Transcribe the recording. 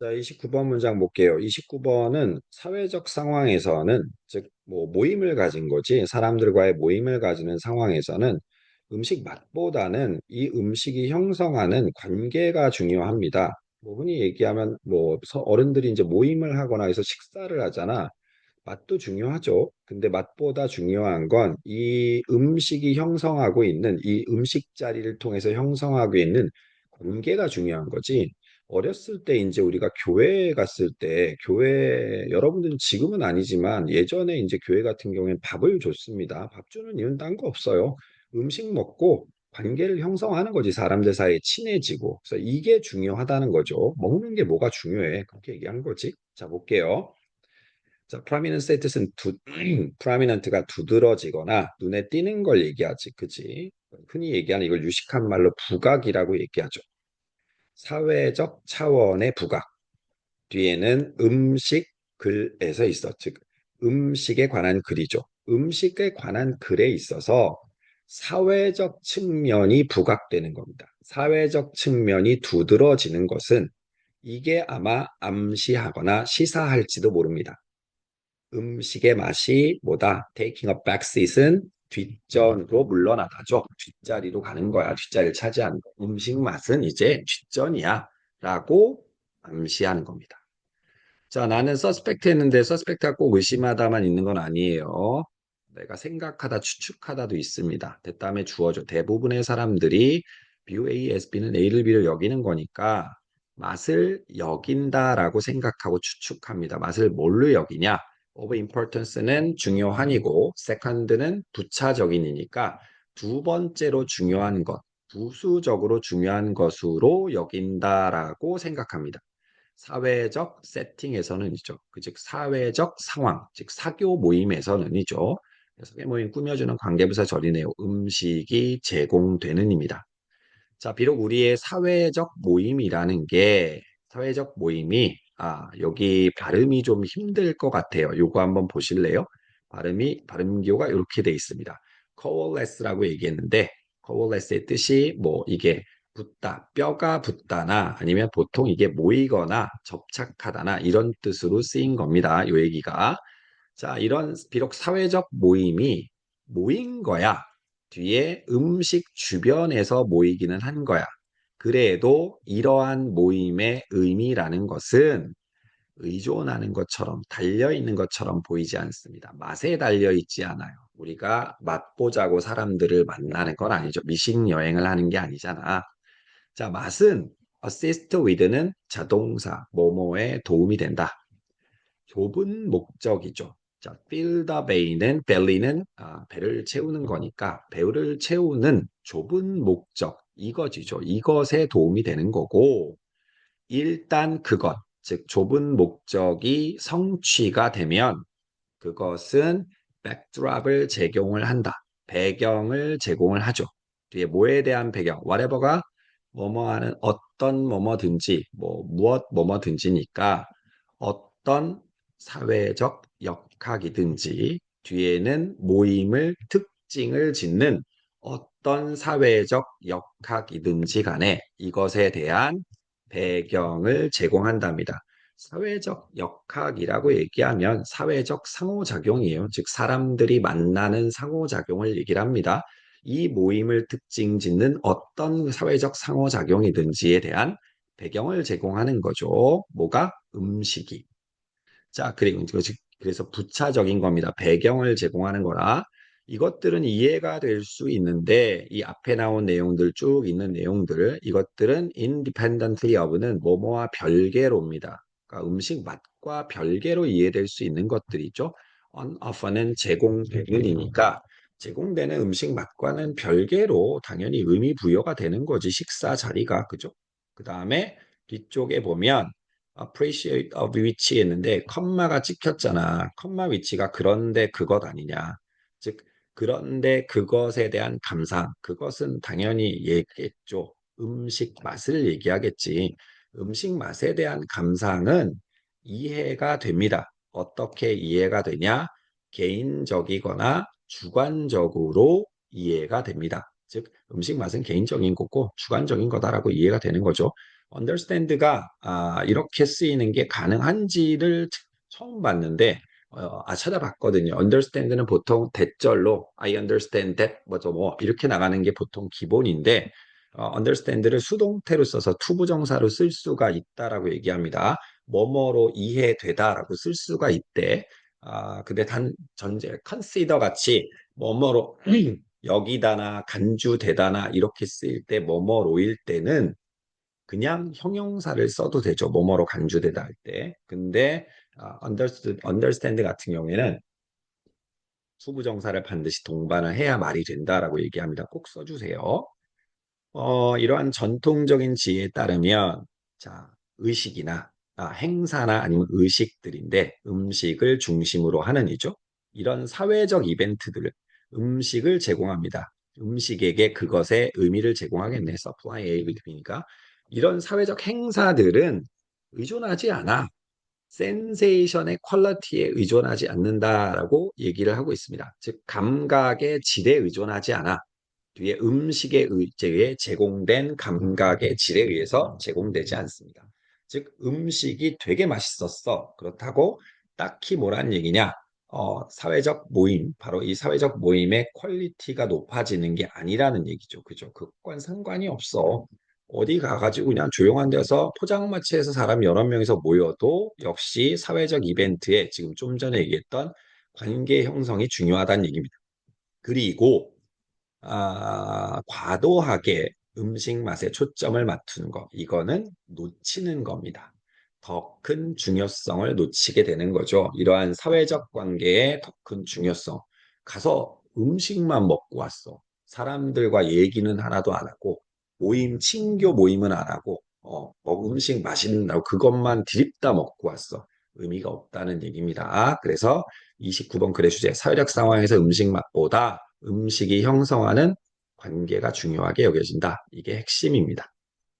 자, 29번 문장 볼게요. 29번은 사회적 상황에서는, 즉, 뭐, 모임을 가진 거지, 사람들과의 모임을 가지는 상황에서는 음식 맛보다는 이 음식이 형성하는 관계가 중요합니다. 뭐, 흔히 얘기하면, 뭐, 서- 어른들이 이제 모임을 하거나 해서 식사를 하잖아. 맛도 중요하죠. 근데 맛보다 중요한 건 이 음식이 형성하고 있는, 이 음식 자리를 통해서 형성하고 있는 관계가 중요한 거지. 어렸을 때 이제 우리가 교회에 갔을 때 교회 여러분들은 지금은 아니지만 예전에 이제 교회 같은 경우에는 밥을 줬습니다. 밥 주는 이유는 딴 거 없어요. 음식 먹고 관계를 형성하는 거지 사람들 사이에 친해지고. 그래서 이게 중요하다는 거죠. 먹는 게 뭐가 중요해? 그렇게 얘기한 거지. 자, 볼게요. 자, prominent status는 두, prominent가 두드러지거나 눈에 띄는 걸 얘기하지. 그지? 흔히 얘기하는 이걸 유식한 말로 부각이라고 얘기하죠. 사회적 차원의 부각. 뒤에는 음식 글에서 있어. 즉, 음식에 관한 글이죠. 음식에 관한 글에 있어서 사회적 측면이 부각되는 겁니다. 사회적 측면이 두드러지는 것은 이게 아마 암시하거나 시사할지도 모릅니다. 음식의 맛이 뭐다? taking a back seat은 뒷전으로 물러나가죠. 뒷자리로 가는 거야. 뒷자리를 차지하는 거. 음식 맛은 이제 뒷전이야. 라고 암시하는 겁니다. 자, 나는 서스펙트 했는데 서스펙트가 꼭 의심하다만 있는 건 아니에요. 내가 생각하다, 추측하다도 있습니다. 대다음에 주어져. 대부분의 사람들이 BA, SB는 A를 B를 여기는 거니까 맛을 여긴다라고 생각하고 추측합니다. 맛을 뭘로 여기냐? Of importance는 중요한이고 second는 부차적인이니까 두 번째로 중요한 것, 부수적으로 중요한 것으로 여긴다라고 생각합니다. 사회적 세팅에서는이죠. 즉 사회적 상황, 즉 사교 모임에서는이죠. 사교 모임 꾸며주는 관계부사 절이네요. 음식이 제공되는입니다. 자, 비록 우리의 사회적 모임이라는 게 사회적 모임이 아, 여기 발음이 좀 힘들 것 같아요. 요거 한번 보실래요? 발음이 발음교가 이렇게 돼 있습니다. coalesce라고 얘기했는데 coalesce의 뜻이 뭐 이게 붙다, 뼈가 붙다나 아니면 보통 이게 모이거나 접착하다나 이런 뜻으로 쓰인 겁니다. 요 얘기가. 자, 이런 비록 사회적 모임이 모인 거야. 뒤에 음식 주변에서 모이기는 한 거야. 그래도 이러한 모임의 의미라는 것은 의존하는 것처럼 달려 있는 것처럼 보이지 않습니다. 맛에 달려 있지 않아요. 우리가 맛보자고 사람들을 만나는 건 아니죠. 미식 여행을 하는 게 아니잖아. 자, 맛은 assist with는 자동사, 뭐뭐에 도움이 된다. 좁은 목적이죠. 자, fill the belly는 belly는 아, 배를 채우는 거니까 배를 채우는 좁은 목적 이것이죠. 이것에 도움이 되는 거고 일단 그것 즉 좁은 목적이 성취가 되면 그것은 backdrop을 제공을 한다. 배경을 제공을 하죠. 뒤에 뭐에 대한 배경, whatever가 뭐뭐하는 어떤 뭐뭐든지 뭐 무엇 뭐뭐든지니까 어떤 사회적 역학이든지 뒤에는 모임을 특징을 짓는 어떤 사회적 역학이든지 간에 이것에 대한 배경을 제공한답니다. 사회적 역학이라고 얘기하면 사회적 상호작용이에요. 즉 사람들이 만나는 상호작용을 얘기를 합니다. 이 모임을 특징 짓는 어떤 사회적 상호작용이든지에 대한 배경을 제공하는 거죠. 뭐가? 음식이. 자, 그리고 그래서 부차적인 겁니다. 배경을 제공하는 거라. 이것들은 이해가 될 수 있는데 이 앞에 나온 내용들 쭉 있는 내용들 이것들은 independently of는 뭐뭐와 별개로입니다. 그러니까 음식 맛과 별개로 이해될 수 있는 것들이죠. on offer는 제공되는이니까 제공되는 음식 맛과는 별개로 당연히 의미 부여가 되는 거지 식사 자리가 그죠? 그 다음에 뒤쪽에 보면 appreciate of which 했는데 컴마가 찍혔잖아. 컴마 위치가 그런데 그것 아니냐. 즉 그런데 그것에 대한 감상, 그것은 당연히 얘기했죠. 음식 맛을 얘기하겠지. 음식 맛에 대한 감상은 이해가 됩니다. 어떻게 이해가 되냐? 개인적이거나 주관적으로 이해가 됩니다. 즉 음식 맛은 개인적인 거고 주관적인 거다라고 이해가 되는 거죠. understand가 아, 이렇게 쓰이는 게 가능한지를 처음 봤는데 어, 아 찾아봤거든요. understand는 보통 대절로 I understand that 뭐죠 뭐 이렇게 나가는 게 보통 기본인데 어, understand를 수동태로 써서 투부정사로 쓸 수가 있다라고 얘기합니다. 뭐뭐로 이해되다라고 쓸 수가 있대. 아 근데 단 전제 consider 같이 뭐뭐로 여기다나 간주되다나 이렇게 쓰일 때 뭐뭐로일 때는 그냥 형용사를 써도 되죠. 뭐뭐로 간주되다 할 때. 근데 아, understood, understand 같은 경우에는 수부정사를 반드시 동반을 해야 말이 된다라고 얘기합니다. 꼭 써주세요. 어, 이러한 전통적인 지혜에 따르면 자 의식이나 아, 행사나 아니면 의식들인데 음식을 중심으로 하는 이죠. 이런 사회적 이벤트들을 음식을 제공합니다. 음식에게 그것의 의미를 제공하겠네. supply A with B니까 이런 사회적 행사들은 의존하지 않아. 센세이션의 퀄리티에 의존하지 않는다라고 얘기를 하고 있습니다. 즉 감각의 질에 의존하지 않아. 뒤에 음식에 의해 제공된 감각의 질에 의해서 제공되지 않습니다. 즉 음식이 되게 맛있었어. 그렇다고 딱히 뭐란 얘기냐? 어, 사회적 모임, 바로 이 사회적 모임의 퀄리티가 높아지는 게 아니라는 얘기죠. 그죠? 그건 상관이 없어. 어디 가가지고 그냥 조용한 데서 포장마차에서 사람 여러 명이서 모여도 역시 사회적 이벤트에 지금 좀 전에 얘기했던 관계 형성이 중요하다는 얘기입니다. 그리고 아, 과도하게 음식 맛에 초점을 맞추는 거 이거는 놓치는 겁니다. 더 큰 중요성을 놓치게 되는 거죠. 이러한 사회적 관계의 더 큰 중요성. 가서 음식만 먹고 왔어. 사람들과 얘기는 하나도 안 하고 모임, 친교 모임은 안 하고, 어, 뭐 음식 맛있는다고 그것만 드립다 먹고 왔어. 의미가 없다는 얘기입니다. 그래서 29번 글의 주제, 사회적 상황에서 음식 맛보다 음식이 형성하는 관계가 중요하게 여겨진다. 이게 핵심입니다.